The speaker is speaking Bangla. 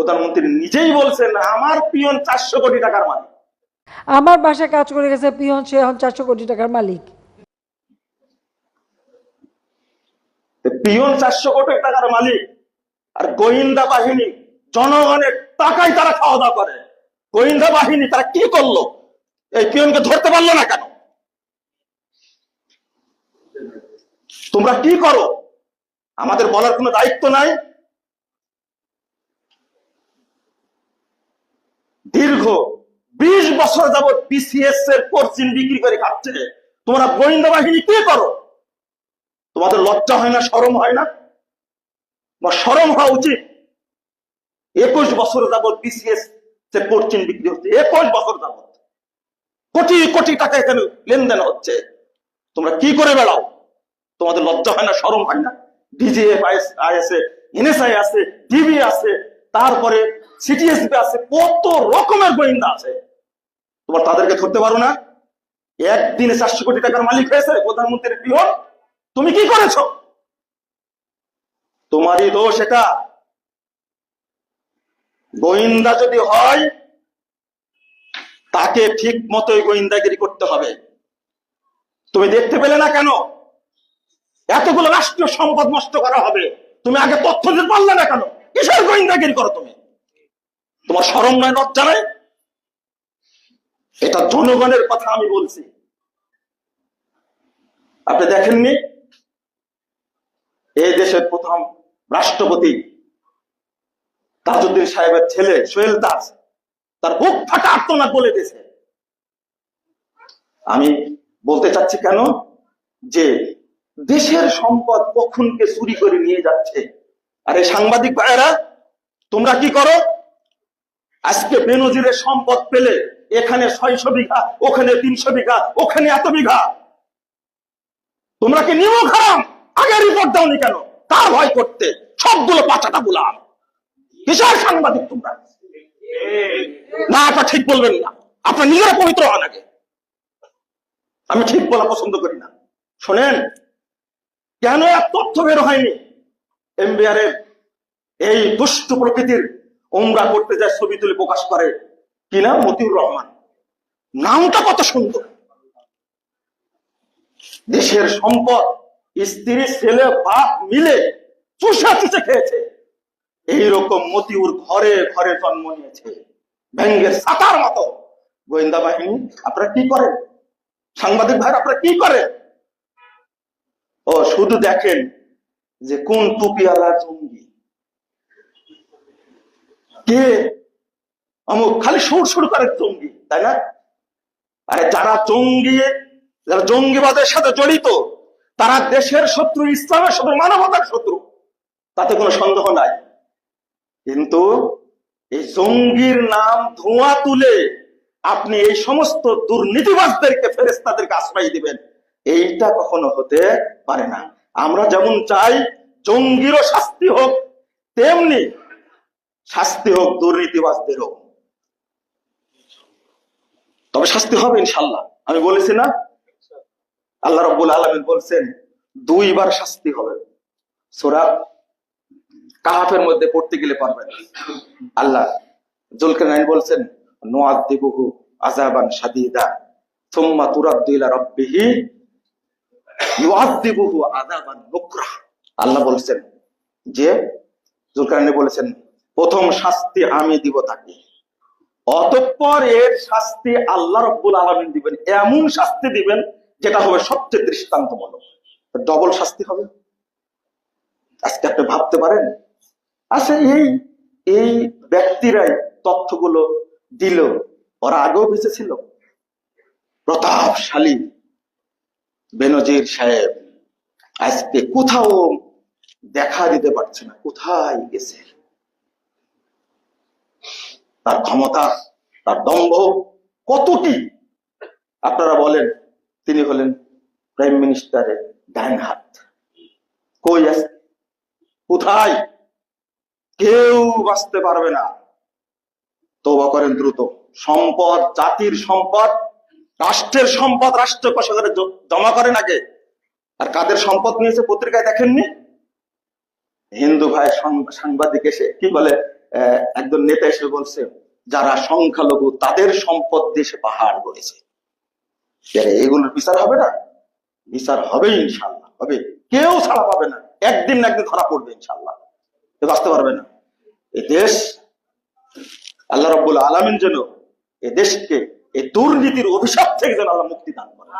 প্রধানমন্ত্রী নিজেই বলছেন আমার পিয়ন চারশো কোটি টাকার মালিক। আমার বাসায় কাজ করে গেছে পিয়ন সে এখন চারশো কোটি টাকার মালিক। পিয়ন চারশো কোটি টাকার মালিক আর গোয়েন্দা বাহিনী জনগণের টাকায় তারা খাওয়া দাওয়া করে। গোয়েন্দা বাহিনী তারা কি করল? এই পিয়নকে ধরতে পারল না কেন? তোমরা কি করো? আমাদের বলার কোনো দায়িত্ব নাই। দীর্ঘ বিশ বছর যাবৎ বিসিএস এর কোর্সিন বিক্রি করে খাচ্ছে তোমরা গোয়েন্দা বাহিনী কি করো? তোমাদের লজ্জা হয় না সরম হয় না? বা সরম হওয়া উচিত। একুশ বছর যাবৎ বিসিএস এর কোর্সিন বিক্রি হচ্ছে। একুশ বছর যাবৎ। কোটি কোটি টাকা এখানে লেনদেন হচ্ছে। তোমরা কি করে বেড়াও? তোমাদের লজ্জা হয় না সরম হয় না? ডিজিএফ আইএস আছে এনএসআই আছে ডিবি আছে তারপরে সিটিএসবি আছে, কত রকমের গোয়েন্দা আছে। তোমার তাদেরকে ধরতে পারো না। একদিনে চারশো কোটি টাকার মালিক হয়েছে, প্রধানমন্ত্রীর পিয়ন। তুমি কি করেছ? তোমারই দোষ এটা। গোয়েন্দা যদি হয়, তাকে ঠিক মতোই গোয়েন্দাগিরি করতে হবে। তুমি দেখতে পেলে না কেন? এতগুলো রাষ্ট্রীয় সম্পদ নষ্ট করা হবে। তুমি আগে তথ্য দিতে পারলে না কেন? কিসের গোয়েন্দাগিরি করো তুমি? তোমার সরম নয়, লজ্জা নয়? এটা জনগণের কথা আমি বলছি। আপনি দেখেননি? এই দেশের প্রথম রাষ্ট্রপতি তাজউদ্দিন সাহেবের ছেলে সোহেল দাস, তার বুক ফাটা আত্মনাদ বলে দিয়েছে। আমি বলতে চাচ্ছি কেন? যে দেশের সম্পদ কখনকে চুরি করে নিয়ে যাচ্ছে? আরে সাংবাদিক ভাইয়েরা, তোমরা কি করো? আজকে বেনজিরের সম্পদ পেলে এখানে ছয়শো বিঘা, ওখানে তিনশো বিঘা, ওখানে এত বিঘা। তোমরা কি নিয়ম খারাম? আগে রিপোর্ট দাওনি কেন? তার ভয় করতে? সবগুলো পাচাটা বুলাম কিসের সাংবাদিক তোমরা? না, এটা ঠিক বলবেন না। আপনার নিজেরা পবিত্র হন আগে। আমি ঠিক বলা পছন্দ করি না। শোনেন, কেন এক তথ্য বের হয়নি? এমবিআর এর এই দুষ্ট প্রকৃতির ওমরা করতে যায় ছবি তুলে প্রকাশ করে। কিনা মতিউর রহমান। নামটা কত সুন্দর। দেশের সম্পদ, স্ত্রী, ছেলে, বাপ মিলে চুষা চুষে খেয়েছে। এইরকম মতিউর ঘরে ঘরে জন্ম নিয়েছে। ব্যাঙ্গের সাতার মতো। গোয়েন্দা বাহিনী, আপনারা কি করেন? সাংবাদিক ভাই আপনারা কি করেন? ও, শুধু দেখেন যে কোন টুপিওয়ালা জঙ্গি? কে? অমুক খালি সুর সুর করে জঙ্গি, তাই না? আরে যারা জঙ্গি, যারা জঙ্গিবাদের সাথে জড়িত, তারা দেশের শত্রু, ইসলামের শত্রু, মানবতার শত্রু, তাতে কোনো সন্দেহ নাই। কিন্তু এই জঙ্গির নাম ধোঁয়া তুলে আপনি এই সমস্ত দুর্নীতিবাজদেরকে ফেরেস্তাদেরকে আশ্রয় দিবেন, এইটা কখনো হতে পারে না। আমরা যেমন চাই জঙ্গিরও শাস্তি হোক, তেমনি শাস্তি হোক দুর্নীতিবাজদেরও তবে শাস্তি হবে ইনশাল্লাহ আমি বলেছি না, আল্লাহ রব্বুল আলমিন বলছেন, দুইবার শাস্তি হবে। সোরা কাহাফের মধ্যে পড়তে গেলে পারবেন আল্লাহ জুলকারনাইন বলছেন নোয়াদ্দিবুহু আযাবান শাদীদা, সুম্মা তুরাদ্দু ইলা রাব্বিহি আল্লাহ বলছেন যে জুলকারনাইন বলেছেন, প্রথম শাস্তি আমি দিব তাকে। অতঃপর এর শাস্তি আল্লাহ রব্বুল আলামিন দিবেন। এমন শাস্তি দিবেন যেটা হবে সবচেয়ে দৃষ্টান্তমূলক। ডবল শাস্তি হবে। আজকে আপনি ভাবতে পারেন? আচ্ছা এই এই ব্যক্তিরাই তথ্যগুলো দিল, ওরা আগেও বেঁচে ছিল। প্রতাপশালী বেনজির সাহেব আজকে কোথাও দেখা দিতে পারছে না, কোথায় গেছে? তার ক্ষমতা, তার দম্ভ কতটি? আপনারা বলেন, তিনি হলেন প্রাইম মিনিস্টারের ডাইন হাত কই আছে? কোথায়? কেউ বাঁচতে পারবে না। তবা করেন দ্রুত। সম্পদ, জাতির সম্পদ রাষ্ট্রের সম্পদ রাষ্ট্র কোষাগারে জমা করেন আগে। আর কাদের সম্পদ নিয়েছে পত্রিকায় দেখেননি? হিন্দু ভাই সাংবাদিক এসে কি বলে একজন নেতা এসে বলছে, যারা সংখ্যালঘু তাদের সম্পদ দেশে পাহাড় গড়েছে। এগুলোর বিচার হবে না? বিচার হবে ইনশাল্লাহ, হবে। কেউ ছাড়া পাবে না। একদিন না একদিন ধরা পড়বে ইনশাল্লাহ। কেউ বাঁচতে পারবে না। এই দেশ, আল্লাহ রব্বুল আলমিন যেন এ দেশকে এই দুর্নীতির অভিশাপ থেকে যেন আল্লাহ মুক্তি দান করে।